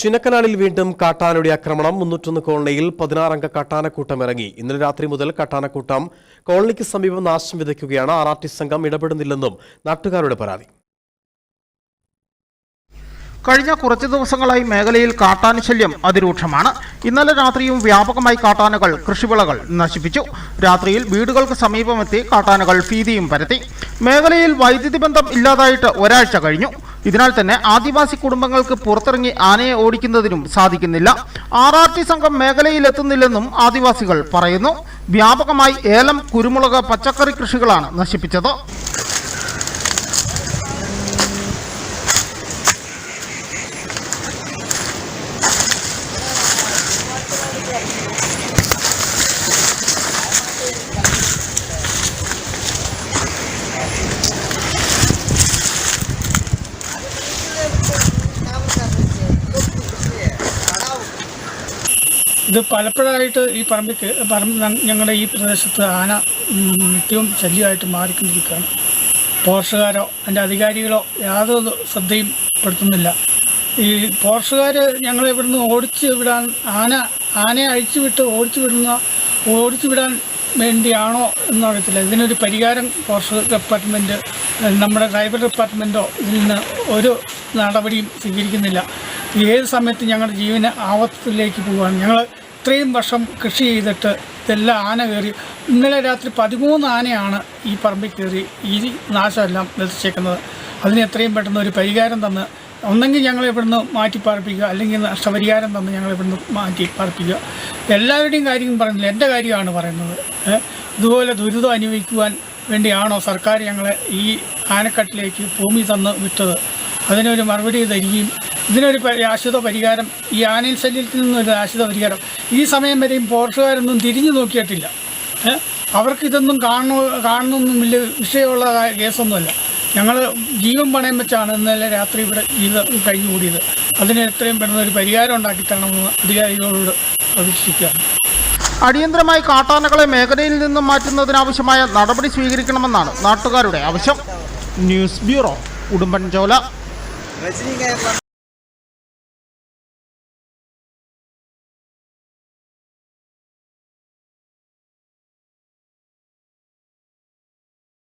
ചിന്നക്കനാലിൽ വീണ്ടും കാട്ടാനയുടെ ആക്രമണം. മുന്നൂറ്റൊന്ന് കോളനിയിൽ പതിനാറംഗ കാട്ടാനക്കൂട്ടം ഇറങ്ങി. ഇന്നലെ രാത്രി മുതൽ കാട്ടാനക്കൂട്ടം കോളനിക്ക് സമീപം നാശം വിതയ്ക്കുകയാണ്. ആർ ആർ ടി സംഘം ഇടപെടുന്നില്ലെന്നും നാട്ടുകാരുടെ പരാതി. കഴിഞ്ഞ കുറച്ച് ദിവസങ്ങളായി മേഖലയിൽ കാട്ടാന ശല്യം അതിരൂക്ഷമാണ്. ഇന്നലെ രാത്രിയും വ്യാപകമായി കാട്ടാനകൾ കൃഷിവിളകൾ നശിപ്പിച്ചു. രാത്രിയിൽ വീടുകൾക്ക് സമീപമെത്തി കാട്ടാനകൾ ഭീതിയും പരത്തി. മേഖലയിൽ വൈദ്യുതി ബന്ധം ഇല്ലാതായിട്ട് ഒരാഴ്ച കഴിഞ്ഞു. ഇതിനാൽ തന്നെ ആദിവാസി കുടുംബങ്ങൾക്ക് പുറത്തിറങ്ങി ആനയെ ഓടിക്കുന്നതിനും സാധിക്കുന്നില്ല. ആർ ആർ ടി സംഘം മേഖലയിലെത്തുന്നില്ലെന്നും ആദിവാസികൾ പറയുന്നു. വ്യാപകമായി ഏലം കുരുമുളക് പച്ചക്കറി കൃഷികളാണ് നശിപ്പിച്ചത്. ഇത് പലപ്പോഴായിട്ട് ഈ പറമ്പിക്ക് പറമ്പ് ഞങ്ങളുടെ ഈ പ്രദേശത്ത് ആന നിത്യവും ശല്യമായിട്ട് മാറിക്കൊണ്ടിരിക്കുകയാണ്. പോർഷുകാരോ അതിന്റെ അധികാരികളോ യാതൊരു ശ്രദ്ധയും പെടുത്തുന്നില്ല. ഈ പോർഷുകാർ ഞങ്ങളെ ഇവിടുന്ന് ഓടിച്ച് വിടാൻ ആന ആനയെ അഴിച്ചു വിട്ട് ഓടിച്ചു വിടുന്ന ഓടിച്ചു വിടാൻ വേണ്ടിയാണോ എന്നറിയത്തില്ല. ഇതിനൊരു പരിഹാരം പോർഷ് ഡിപ്പാർട്ട്മെന്റ് നമ്മുടെ ഡ്രൈവർ ഡിപ്പാർട്ട്മെന്റോ ഇതിൽ നിന്ന് ഒരു നടപടിയും സ്വീകരിക്കുന്നില്ല. ഏത് സമയത്ത് ഞങ്ങളുടെ ജീവന് ആപത്തിലേക്ക് പോവുകയാണ്. ഞങ്ങൾ ഇത്രയും വർഷം കൃഷി ചെയ്തിട്ട് ഇതെല്ലാം ആന കയറി. ഇന്നലെ രാത്രി പതിമൂന്ന് ആനയാണ് ഈ പറമ്പിൽ കയറി ഈ നാശമെല്ലാം നിർത്തിച്ചേക്കുന്നത് അതിന് എത്രയും പെട്ടെന്ന് ഒരു പരിഹാരം തന്ന് ഒന്നെങ്കിൽ ഞങ്ങൾ ഇവിടുന്ന് മാറ്റി പാർപ്പിക്കുക അല്ലെങ്കിൽ നഷ്ടപരിഹാരം തന്ന് ഞങ്ങൾ ഇവിടുന്ന് മാറ്റി പാർപ്പിക്കുക. എല്ലാവരുടെയും കാര്യം പറയുന്നില്ല. എന്റെ കാര്യമാണ് പറയുന്നത്. ഇതുപോലെ ദുരിതം അനുഭവിക്കുവാൻ വേണ്ടിയാണോ സർക്കാർ ഞങ്ങളെ ഈ ആനക്കട്ടിലേക്ക് ഭൂമി തന്ന് വിട്ടത്? അതിനൊരു മറുപടി തരികയും ഇതിനൊരു ശാശ്വത പരിഹാരം ഈ ആനയിൽ ശല്യത്തിൽ നിന്നൊരു ശാശ്വത പരിഹാരം. ഈ സമയം വരെയും പോർഷുകാരൊന്നും തിരിഞ്ഞു നോക്കിയിട്ടില്ല. അവർക്ക് ഇതൊന്നും കാണണോ കാണണമെന്നും വലിയ വിഷയമുള്ള കേസൊന്നുമല്ല. ഞങ്ങൾ ജീവൻ പണയം വെച്ചാണ് ഇന്നലെ രാത്രി ഇവിടെ ജീവിതം കഴിഞ്ഞുകൂടിയത് അതിന് എത്രയും പെട്ടെന്ന് ഒരു പരിഹാരം ഉണ്ടാക്കിത്തരണമെന്ന് അധികാരികളോട് പ്രതീക്ഷിക്കുകയാണ് അടിയന്തരമായി കാട്ടാനകളെ മേഖലയിൽ നിന്നും മാറ്റുന്നതിനാവശ്യമായ നടപടി സ്വീകരിക്കണമെന്നാണ് നാട്ടുകാരുടെ ആവശ്യം. News bureau Udumbanchola.